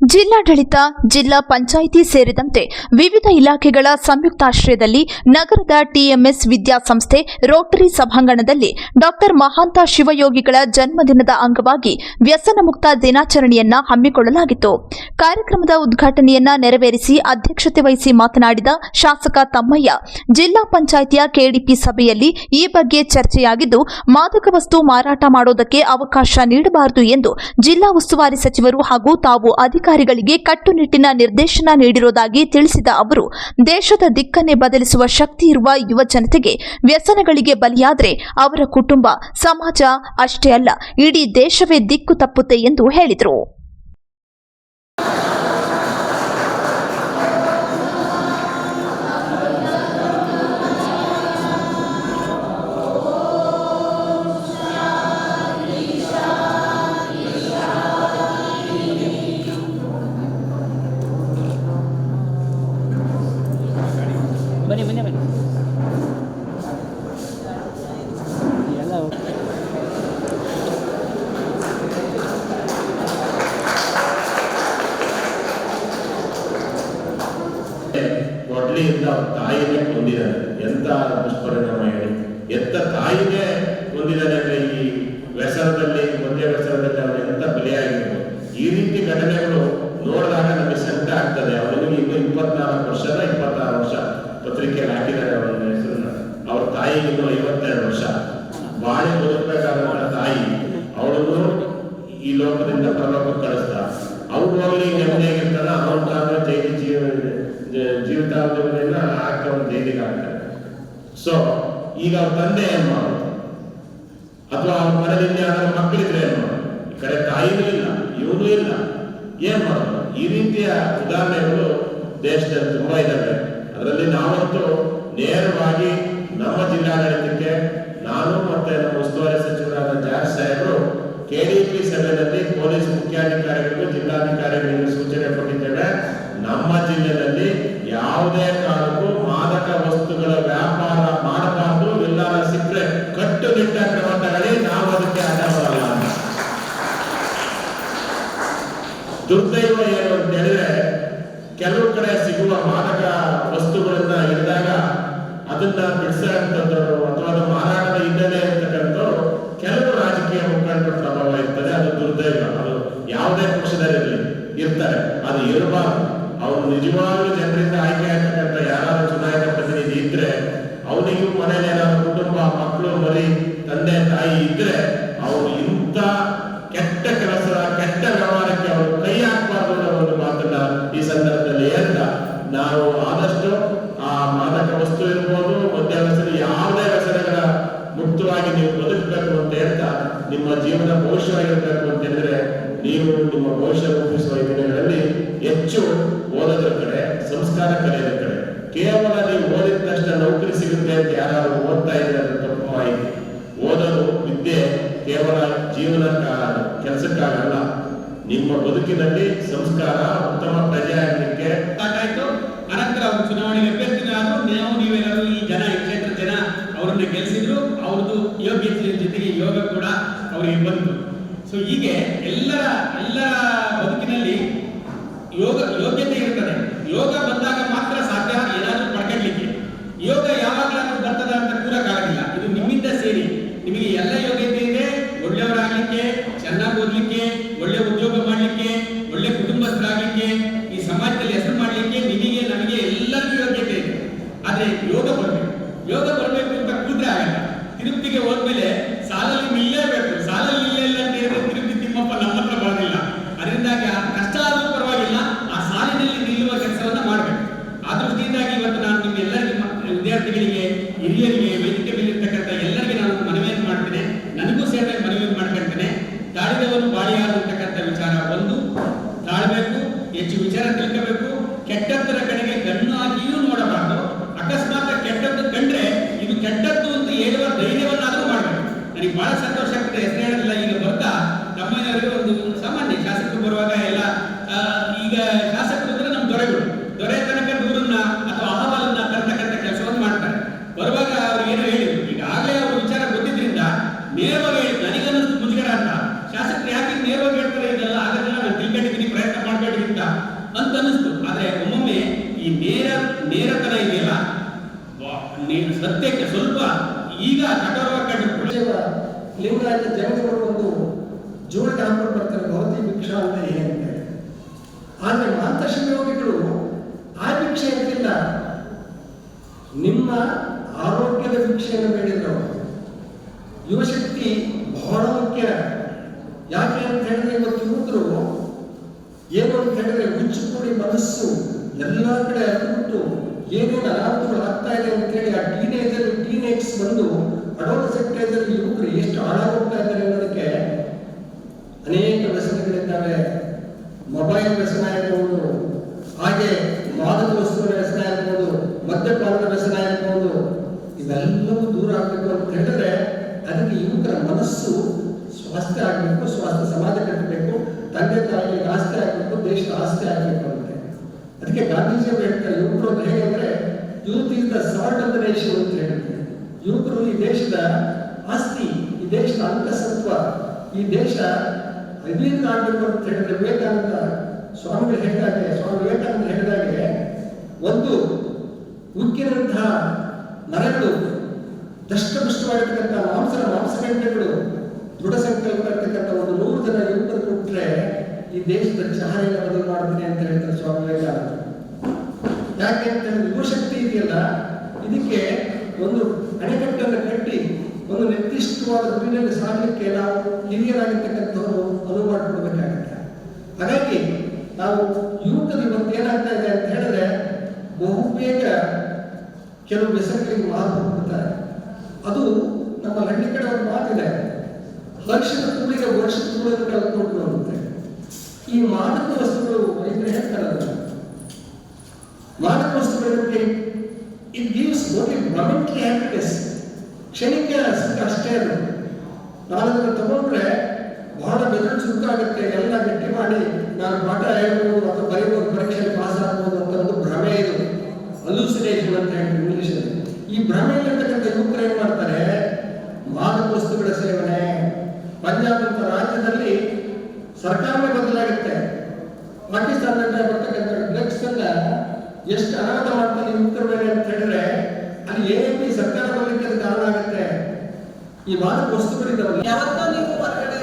ಜಿಲ್ಲಾಡಳಿತ, ಜಿಲ್ಲಾ ಪಂಚಾಯಿತಿ ಸೇರಿದಂತೆ ವಿವಿಧ ಇಲಾಖೆಗಳ ಸಂಯುಕ್ತಾಶ್ರಯದಲ್ಲಿ ನಗರದ ಟಿಎಂಎಸ್ ವಿದ್ಯಾಸಂಸ್ಥೆ ರೋಟರಿ ಸಭಾಂಗಣದಲ್ಲಿ ಡಾಕ್ಟರ್ ಮಹಾಂತ ಶಿವಯೋಗಿಗಳ ಜನ್ಮದಿನದ ಅಂಗವಾಗಿ ವ್ಯಸನ ಮುಕ್ತ ದಿನಾಚರಣೆಯನ್ನ ಹಮ್ಮಿಕೊಳ್ಳಲಾಗಿತ್ತು. ಕಾರ್ಯಕ್ರಮದ ಉದ್ಘಾಟನೆಯನ್ನ ನೆರವೇರಿಸಿ ಅಧ್ಯಕ್ಷತೆ ವಹಿಸಿ ಮಾತನಾಡಿದ ಶಾಸಕ ತಮ್ಮಯ್ಯ, ಜಿಲ್ಲಾ ಪಂಚಾಯಿತಿಯ ಕೆಡಿಪಿ ಸಭೆಯಲ್ಲಿ ಈ ಬಗ್ಗೆ ಚರ್ಚೆಯಾಗಿದ್ದು, ಮಾದಕ ವಸ್ತು ಮಾರಾಟ ಮಾಡೋದಕ್ಕೆ ಅವಕಾಶ ನೀಡಬಾರದು ಎಂದು ಜಿಲ್ಲಾ ಉಸ್ತುವಾರಿ ಸಚಿವರು ಹಾಗೂ ತಾವು ಅಧಿಕಾರಿಗಳಿಗೆ ಕಟ್ಟುನಿಟ್ಟಿನ ನಿರ್ದೇಶನ ನೀಡಿರುವುದಾಗಿ ತಿಳಿಸಿದ ಅವರು, ದೇಶದ ದಿಕ್ಕನ್ನೇ ಬದಲಿಸುವ ಶಕ್ತಿ ಇರುವ ಯುವ ಜನತೆಗೆ ವ್ಯಸನಗಳಿಗೆ ಬಲಿಯಾದರೆ ಅವರ ಕುಟುಂಬ, ಸಮಾಜ ಅಷ್ಟೇ ಅಲ್ಲ, ಇಡೀ ದೇಶವೇ ದಿಕ್ಕು ತಪ್ಪುತ್ತೆ ಎಂದು ಹೇಳಿದರು. ಬನ್ನಿ ಬನ್ನಿ ಬನ್ನಿ ಎಲ್ಲ ಮೊದಲಿಂದ ತಾಯಿನೇ ಹೊಂದಿದ್ದಾರೆ ಎಂತ ದುಷ್ಪರಿಣಾಮ ಹೇಳಿ. ಎಂತ ತಾಯಿನೇ ಹೊಂದಿದ್ದಾರೆ ಅಂದ್ರೆ ಈ ವ್ಯಸನದಲ್ಲಿ, ಒಂದೇ ವ್ಯಸನದಲ್ಲಿ ಅವರು ಎಂತ ಬಲಿಯಾಗಿರ್ಬೋದು ಈ ರೀತಿ ಘಟನೆಗಳು ನೋಡಿದಾಗ ನಮಗೆ ಸಂಕಟ ಆಗ್ತದೆ. ಅವರಿಗೆ ಇನ್ನು ಇಪ್ಪತ್ನಾಲ್ಕು ವರ್ಷದ ಇಪ್ಪತ್ತಾರು ವರ್ಷ. ಅವ್ರ ತಾಯಿಗೆ ಇನ್ನು ಐವತ್ತೆರಡು ವರ್ಷ. ಬಾಳಿ ಬದುಕಬೇಕಾದಂತ ತಾಯಿ, ಅವಳನ್ನು ಈ ಲೋಕದಿಂದ ಪರಲೋಕಕ್ಕೆ ಕಳಿಸ್ತಾ ಅವ್ರು ಹೋಗ್ಲಿ ನೆಮ್ಮದಿಯಾಗಿರ್ತಾನ ಅವನ ತಾನೇ ಜೈಲಿ ಜೀವ ಜೀವಿತಾವಧಿಯನ್ನ ಹಾಕಿ ಅವನು ಜೈಲಿಗೆ ಹಾಕ್ತಾರೆ. ಸೊ ಈಗ ಅವ್ರ ತಂದೆ ಏನ್ ಮಾಡೋದು? ಅಥವಾ ಅವ್ರ ಮನೆಯಲ್ಲಿ ಯಾರು ಮಕ್ಕಳಿದ್ರೆ ಏನ್ ಮಾಡೋದು? ಈ ತಾಯಿನೂ ಇಲ್ಲ, ಇವನು ಇಲ್ಲ. ಏನ್ ಮಾಡೋದು? ಈ ರೀತಿಯ ಉದಾಹರಣೆಗಳು ದೇಶದಲ್ಲಿ ತುಂಬಾ ಇದ್ದಾವೆ ಅದರಲ್ಲಿ ನಾವಂತೂ ನೇರವಾಗಿ ಮತ್ತೆ ಉಸ್ತುವಾರಿ ಸಚಿವರಾದ ಜಾರ್ಜ್ ಸಾಹೇಬರು ಕೆಡಿಪಿ ಸಭೆಯಲ್ಲಿ ಪೊಲೀಸ್ ಮುಖ್ಯಾಧಿಕಾರಿಗಳು ಜಿಲ್ಲಾಧಿಕಾರಿಗಳಿಗೆ ಸೂಚನೆ ಕೊಟ್ಟಿದ್ದೇವೆ. ನಮ್ಮ ಜಿಲ್ಲೆಯಲ್ಲಿ ಯಾವುದೇ ಕಾರಣಕ್ಕೂ ಮಾದಕ ವಸ್ತುಗಳ ವ್ಯಾಪಾರ ಮಾಡಬಾರದು. ಎಲ್ಲಾರ ಸಿಕ್ಕರೆ ಕಟ್ಟುನಿಟ್ಟ ಕ್ರಮ ತಗೊಳ್ಳಿ. ನಾವು ಅದಕ್ಕೆ ಅಡ್ಡ ಬರಲ್ಲ. ದುರ್ದೈವ ಬದುಕಬೇಕು ಅಂತ ನಿಮ್ಮ ಜೀವನ ಭವಿಷ್ಯವಾಗಿರಬೇಕು ಅಂತ ಹೇಳಿದ್ರೆ ನೀವು ನಿಮ್ಮ ಭವಿಷ್ಯ ರೂಪಿಸುವ ದಿನಗಳಲ್ಲಿ ಹೆಚ್ಚು ಓದೋದ್ರ ಕಡೆ, ಸಂಸ್ಕಾರ ಕಲಿಯೋದ್ರ ಕಡೆ. ಕೇವಲ ನೀವು ಓದಿದ ತಕ್ಷಣ ನೌಕರಿ ಸಿಗುತ್ತೆ ಅಂತ ಯಾರು ಓದ್ತಾ ಇದ್ದಾರೆ ತಪ್ಪು ಮಾಹಿತಿ. ಓದೋದು ವಿದ್ಯೆ, ಕೇವಲ ಜೀವನಕ್ಕ ಕೆಲಸಕ್ಕಾಗಲ್ಲ ನಿಮ್ಮ ಬದುಕಿನಲ್ಲಿ ಸಂಸ್ಕಾರ ಉತ್ತಮ ಪ್ರಜೆ ಆಗಲಿಕ್ಕೆ ಆಯ್ತು ಅನಂತರ ಅವರು ಚುನಾವಣೆಗೆ ಅಭ್ಯರ್ಥಿಗಳಾದ್ರು ನಾವು ನೀವೆಲ್ಲರೂ ಈ ಜನ ಈ ಕ್ಷೇತ್ರದ ಜನ ಅವರನ್ನ ಗೆಲ್ಲಿಸಿದ್ರು ಅವ್ರದ್ದು ಜೊತೆಗೆ ಯೋಗ ಕೂಡ ಅವರಿಗೆ ಬಂತು. ಸೊ ಹೀಗೆ ಎಲ್ಲರ ಎಲ್ಲರ ಬದುಕಿನಲ್ಲಿ ಯೋಗ, ಯೋಗ್ಯತೆ ಇರ್ತದೆ. ಯೋಗ ಬಂದಾಗ ಮಾತ್ರ ಸಾಧ್ಯ ಏನಾದರೂ ಪಡ್ಕೊಳ್ಳಿಕ್ಕೆ ಯೋಗ ಯಾವಾಗಲಾದ್ರೂ ಬರ್ತದ ಅಂತ ಕೂರಕ್ಕಾಗಲಿಲ್ಲ ಇದು ನಿಮ್ಮಿಂದ ಸೇರಿ. ನಿಮಗೆ ಎಲ್ಲ ಯೋಗ್ಯತೆ ಇದೆ, ಒಳ್ಳೆಯವರಾಗಲಿಕ್ಕೆ ಕೆಟ್ಟದ್ದರ ಕಡೆಗೆ ಗಣ್ಣಾಗಿಯೂ ನೋಡಬಾರದು. ಅಕಸ್ಮಾತ್ ಕೆಟ್ಟದ್ದು ಕಂಡ್ರೆ ಇದು ಕೆಟ್ಟದ್ದು ಅಂತ ಹೇಳುವ ಧೈರ್ಯವನ್ನಾದರೂ ಮಾಡಬೇಕು. ನನಗೆ ಬಹಳ ಸಂತೋಷ ಆಗ್ತದೆ, ಹೆಸರು ಹೇಳಲಿಲ್ಲ ಈಗ ಬರ್ತಾ. ನಮ್ಮನೆಯವರಿಗೆ ಒಂದು ಸಾಮಾನ್ಯ ಶಾಸಕರು ಬರುವಾಗ ಎಲ್ಲ ಈಗ ಶಾಸಕರು ಅಂದ್ರೆ ನಮ್ಮ ದೊರೆಗಳು. ದೊರೆ ತನಕ ದೂರನ್ನ ಅಥವಾ ಅಹವಾಲನ್ನ ತರ್ತಕ್ಕಂಥ ಕೆಲಸವನ್ನು ಮಾಡ್ತಾರೆ. ಬರುವಾಗ ಅವ್ರು ಏನು ಹೇಳಿದ್ರು? ಈಗಾಗಲೇ ಅವ್ರ ವಿಚಾರ ಗೊತ್ತಿದ್ರಿಂದ ನೇರವಾಗಿ ಹೇಳಿ ನನಗನ್ನಿಸ್ತು ಮುಜುಗರ ಅಂತ. ಶಾಸಕರು ಯಾಕೆ ನೇರವಾಗಿ ಹೇಳ್ತಾರೆ ಇದೆಲ್ಲ? ಆಗದನ್ನ ನಾನು ತಿಳ್ಕೊಂಡಿದ್ದೀನಿ, ಪ್ರಯತ್ನ ಮಾಡಬೇಡಿ ಅಂತ ಅಂತ ಅನಿಸ್ತು ಆದ್ರೆ ಒಮ್ಮೊಮ್ಮೆ ಈ ನೇರ ನೇರತನ ಇದೆಯಲ್ಲ ಸತ್ಯಕ್ಕೆ ಸ್ವಲ್ಪ ಈಗ ಕಠೋರವಾಗಿ ಶಿವ ಲಿಂಗಾಯತ ಜಂಗಮರು ಒಂದು ಜೋಡಿಗೆ ಹಾಕೊಂಡು ಬರ್ತಾರೆ ಭೌತಿ ಭಿಕ್ಷಾ ಅಂತ ಹೇಳ್ತಾರೆ ಆದ್ರೆ ಮಾತ ಶಿವಯೋಗಿಗಳು ಆ ಭಿಕ್ಷೆ ಅಂತಿಲ್ಲ. ನಿಮ್ಮ ಆರೋಗ್ಯದ ಭಿಕ್ಷೆಯನ್ನು ಬೇಡಿದ್ರು ಯುವಶಕ್ತಿ ಬಹಳ ಮುಖ್ಯ. ಯಾಕೆ ಅಂತ ಹೇಳಿದ್ರೆ ಇವತ್ತು ಯುವಕರು ಏನು ಅಂತ ಹೇಳಿದ್ರೆ ಹುಚ್ಚು ಕೂಡಿ ಮನಸ್ಸು ಎಲ್ಲ ಕಡೆ ಹರಿಬಿಟ್ಟು ಏನೇನು ಅನಾಹುತಗಳು ಆಗ್ತಾ ಇದೆ ಅಂತ ಹೇಳಿ ಆ ಟೀನೇಜರ್ ಟೀನೇಜ್ ಬಂದು ಅಡೋಲಸೆಂಟ್ ಅಲ್ಲಿ ಯುವಕರು ಎಷ್ಟು ಹಾಳಾಗೋಗ್ತಾ ಇದ್ದಾರೆ ಅನ್ನೋದಕ್ಕೆ ಅನೇಕ ವ್ಯಸನಗಳಿದ್ದಾವೆ. ಮೊಬೈಲ್ ವ್ಯಸನ ಇರ್ಬೋದು, ಹಾಗೆ ಮಾದಕ ವಸ್ತುಗಳ ವ್ಯಸನ ಇರ್ಬೋದು, ಮದ್ಯಪಾನದ ವ್ಯಸನ ಇರ್ಬೋದು, ಇವೆಲ್ಲವೂ ದೂರ ಆಗಬೇಕು ಅಂತ ಹೇಳಿದ್ರೆ ಅದಕ್ಕೆ ಯುವಕರ ಮನಸ್ಸು ಸ್ವಾಸ್ಥ್ಯ ಆಗಬೇಕು, ಸ್ವಾಸ್ಥ್ಯ ಸಮಾಜ ಕಟ್ಟಬೇಕು ತಂದೆ ತಾಯಿಗೆ ಆಸ್ತಿ ಆಗಬೇಕು ದೇಶದ ಆಸ್ತಿ ಆಗಬೇಕು ಅಂತೆ ಅದಕ್ಕೆ ಗಾಂಧೀಜಿ ಅವರು ಹೇಳ್ತಾರೆ ಯುವಕರು ಅಂತ ಹೇಗೆಂದ್ರೆ youth is the salt of the nation ಅಂತ ಹೇಳ್ತಾರೆ ಯುವಕರು ಈ ದೇಶದ ಆಸ್ತಿ, ಈ ದೇಶದ ಅಂತಸತ್ವ ಈ ದೇಶ ಅಭಿವೃದ್ಧಿ ಆಗಬೇಕು ಅಂತ ಹೇಳಿದ್ರೆ ವಿವೇಕಾನಂದ ಸ್ವಾಮಿಗಳು ಹೇಳಿದಾಗೆ, ಸ್ವಾಮಿ ವಿವೇಕಾನಂದ ಹೇಳಿದಾಗೆ ಒಂದು ಉಕ್ಕಿನಂತಹ ನರಗಳು ದಷ್ಟಪುಷ್ಟವಾಗಿರ್ತಕ್ಕಂಥ ಮಾಂಸದ ಮಾಂಸಗಂಟೆಗಳು ದೃಢ ಸಂಕಲ್ಪ ಇರ್ತಕ್ಕಂಥ ಒಂದು ನೂರು ಜನ ಯುವಕರು ಕೊಟ್ಟರೆ ಈ ದೇಶದ ಚಹರೆಯನ್ನು ಬದಲು ಮಾಡ್ತೀನಿ ಅಂತ ಹೇಳ್ತಾರೆ ಸ್ವಾಮಿ ವಿವೇಕಾನಂದ. ಯಾಕೆ ಅಂತ ಹೇಳಿದ್ರೆ, ಯುವಶಕ್ತಿ ಇದೆಯಲ್ಲ? ಇದಕ್ಕೆ ಒಂದು ಅಣೆಕಟ್ಟನ್ನು ಕಟ್ಟಿ ಒಂದು ನಿರ್ದಿಷ್ಟವಾದ ಗುರಿನಲ್ಲಿ ಸಾಗಲಿಕ್ಕೆ ನಾವು ಹಿರಿಯರಾಗಿರ್ತಕ್ಕಂಥವರು ಅನುವು ಮಾಡಿಕೊಡ್ಬೇಕಾಗತ್ತೆ ಹಾಗಾಗಿ ನಾವು ಯುವಕರು ಇವತ್ತು ಏನಾಗ್ತಾ ಇದೆ ಅಂತ ಹೇಳಿದ್ರೆ ಬಹುಬೇಗ ಕೆಲವು ಹೆಸರುಗಳಿಗೆ ಮಾತು ಹೋಗುತ್ತಾರೆ ಅದು ನಮ್ಮ ಹಳ್ಳಿ ಕಡೆ ಒಂದು ಮಾತಿದೆ ಲಕ್ಷದ ಕೂಡಿಗೆ ವರ್ಷದ ಕೂಡಿಗೆ ಕಲ್ತ್ಕೊಂಡು ಅಂತೆ ಈ ಮಾದಕ ವಸ್ತುಗಳು ವೈದ್ಯರು ಹೇಳ್ತಾರೆ ಮಾದಕ ಓನ್ಲಿ ಮೊಮೆಂಟ್ರಿ ಹ್ಯಾಪಿನೆಸ್ ಕ್ಷಣಿಕ ಸುಖ ಅಷ್ಟೇ ಅದು. ನಾನು ಅದನ್ನು ತಗೊಂಡ್ರೆ ಬಹಳ ಬೆದರು ಆಗುತ್ತೆ ಎಲ್ಲ ಗಟ್ಟಿ ಮಾಡಿ ನಾನು ಪಾಠ ಹೇಳ್ಬೋದು ಅಥವಾ ಬರೀಬೋದು ಪರೀಕ್ಷೆಯಲ್ಲಿ ಪಾಸ್ ಆಗ್ಬೋದು ಅಂತ ಒಂದು ಭ್ರಮೆ ಇದು. ಅಲೂಸಿನೇಷನ್ ಅಂತ ಹೇಳ್ತೀವಿ ಇಂಗ್ಲೀಷಲ್ಲಿ ಈ ಭ್ರಮೆಯಲ್ಲಿರ್ತಕ್ಕಂಥ ಯುವಕರು ಏನ್ ಮಾಡ್ತಾರೆ? ಮಾದಕ ವಸ್ತುಗಳ ಸೇವನೆ. ಪಂಜಾಬ್ ಅಂತ ರಾಜ್ಯದಲ್ಲಿ ಸರ್ಕಾರವೇ ಬದಲಾಗುತ್ತೆ. ಪಾಕಿಸ್ತಾನದಿಂದ ಬರ್ತಕ್ಕಂಥ ಡ್ರಗ್ಸ್ ಎಲ್ಲ ಎಷ್ಟು ಅನಾಥ ಮಾಡ್ತಾರೆ ಯುವಕರ ಮೇಲೆ ಅಂತ ಹೇಳಿದ್ರೆ ಅಲ್ಲಿ ಎ ಪಿ ಸರ್ಕಾರ ಬರಲಿಕ್ಕೆ ಕಾರಣ ಆಗುತ್ತೆ? ಈ ಮಾದಕ ವಸ್ತುಗಳಿದ್ದಾವಲ್ಲ. ಯಾವತ್ತೋ ನೀವು ಹೊರಗಡೆ